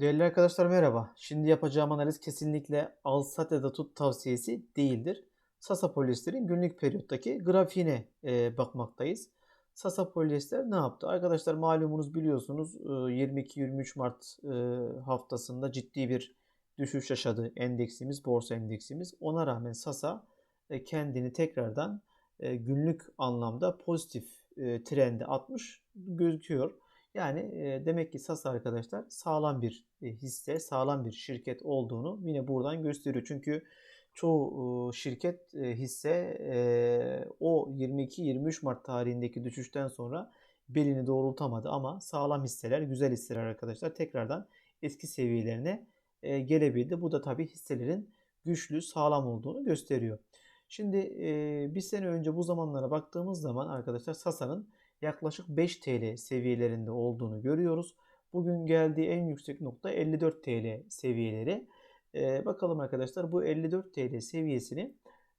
Değerli arkadaşlar merhaba. Şimdi yapacağım analiz kesinlikle al sat ya da tut tavsiyesi değildir. Sasa polyesterin günlük periyottaki grafiğine e, bakmaktayız. Sasa polyester ne yaptı? Arkadaşlar malumunuz biliyorsunuz e, 22-23 Mart e, haftasında ciddi bir düşüş yaşadı endeksimiz, borsa endeksimiz. Ona rağmen Sasa e, kendini tekrardan e, günlük anlamda pozitif e, trende atmış gözüküyor. Yani demek ki SAS arkadaşlar sağlam bir hisse, sağlam bir şirket olduğunu yine buradan gösteriyor. Çünkü çoğu şirket hisse o 22-23 Mart tarihindeki düşüşten sonra belini doğrultamadı ama sağlam hisseler, güzel hisseler arkadaşlar tekrardan eski seviyelerine e, gelebildi. Bu da tabii hisselerin güçlü, sağlam olduğunu gösteriyor. Şimdi bir sene önce bu zamanlara baktığımız zaman arkadaşlar Sasa'nın yaklaşık 5 TL seviyelerinde olduğunu görüyoruz. Bugün geldiği en yüksek nokta 54 TL seviyeleri. Ee, bakalım arkadaşlar bu 54 TL seviyesini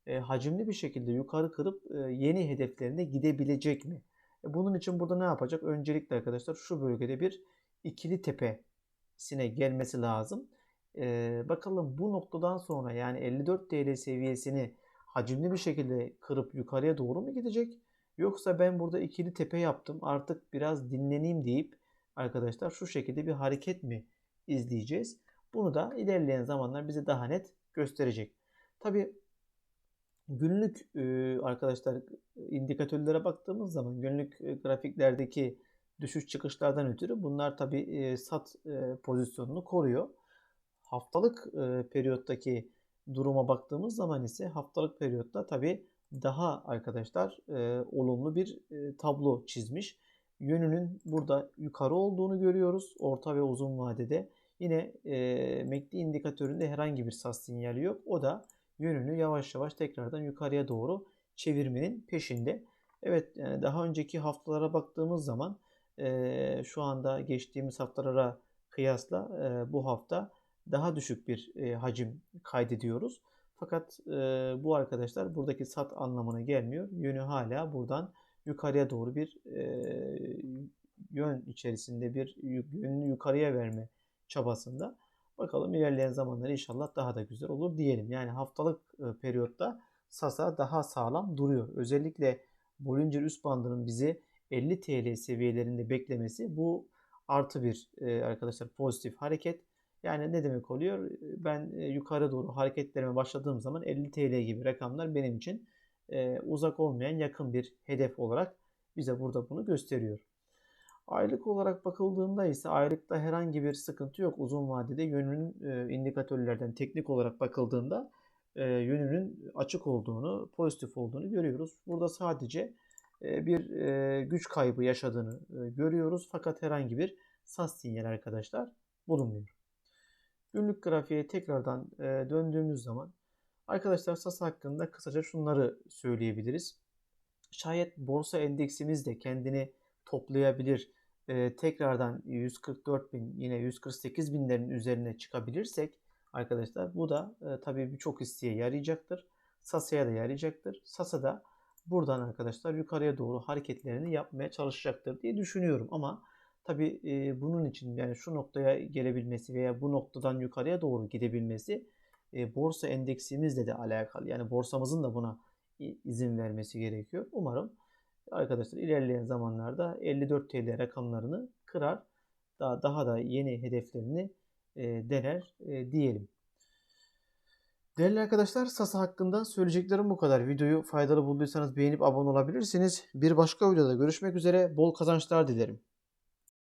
e, hacimli bir şekilde yukarı kırıp e, yeni hedeflerine gidebilecek mi? E, bunun için burada ne yapacak? Öncelikle arkadaşlar şu bölgede bir ikili tepesine gelmesi lazım. E, bakalım bu noktadan sonra yani 54 TL seviyesini hacimli bir şekilde kırıp yukarıya doğru mu gidecek? Yoksa ben burada ikili tepe yaptım artık biraz dinleneyim deyip arkadaşlar şu şekilde bir hareket mi izleyeceğiz? Bunu da ilerleyen zamanlar bize daha net gösterecek. Tabi günlük e, arkadaşlar indikatörlere baktığımız zaman günlük e, grafiklerdeki düşüş çıkışlardan ötürü bunlar tabi e, sat pozisyonunu koruyor. Haftalık periyottaki duruma baktığımız zaman ise haftalık periyotta tabi daha arkadaşlar e, olumlu bir e, tablo çizmiş. Yönünün burada yukarı olduğunu görüyoruz orta ve uzun vadede. Yine e, MACD indikatöründe herhangi bir sas sinyali yok. O da yönünü yavaş yavaş tekrardan yukarıya doğru çevirmenin peşinde. Evet yani daha önceki haftalara baktığımız zaman e, şu anda geçtiğimiz haftalara kıyasla e, bu hafta daha düşük bir e, hacim kaydediyoruz. Fakat e, bu arkadaşlar buradaki sat anlamına gelmiyor. Yönü hala buradan yukarıya doğru bir e, yön içerisinde bir yönünü yukarıya verme çabasında. Bakalım ilerleyen zamanlar inşallah daha da güzel olur diyelim. Yani haftalık e, periyotta Sasa daha sağlam duruyor. Özellikle Bollinger üst bandının bizi 50 TL seviyelerinde beklemesi bu artı bir e, arkadaşlar pozitif hareket. Yani ne demek oluyor? Ben e, yukarı doğru hareketlerime başladığım zaman 50 TL gibi rakamlar benim için e, uzak olmayan yakın bir hedef olarak bize burada bunu gösteriyor. Aylık olarak bakıldığında ise aylıkta herhangi bir sıkıntı yok. Uzun vadede yönünün e, indikatörlerden teknik olarak bakıldığında yönünün açık olduğunu, pozitif olduğunu görüyoruz. Burada sadece bir güç kaybı yaşadığını görüyoruz. Fakat herhangi bir sas sinyal arkadaşlar bulunmuyor. Günlük grafiğe tekrardan e, döndüğümüz zaman arkadaşlar SAS hakkında kısaca şunları söyleyebiliriz. Şayet borsa endeksimiz de kendini toplayabilir, e, tekrardan 144 bin yine 148 binlerin üzerine çıkabilirsek arkadaşlar bu da e, tabii birçok hisseye yarayacaktır. Sasa'ya da yarayacaktır. Sasa da buradan arkadaşlar yukarıya doğru hareketlerini yapmaya çalışacaktır diye düşünüyorum ama Tabi e, bunun için yani şu noktaya gelebilmesi veya bu noktadan yukarıya doğru gidebilmesi borsa endeksimizle de alakalı. Yani borsamızın da buna izin vermesi gerekiyor. Umarım arkadaşlar ilerleyen zamanlarda 54 TL rakamlarını kırar. Daha, daha da yeni hedeflerini dener diyelim. Değerli arkadaşlar Sasa hakkında söyleyeceklerim bu kadar. Videoyu faydalı bulduysanız beğenip abone olabilirsiniz. Bir başka videoda görüşmek üzere. Bol kazançlar dilerim.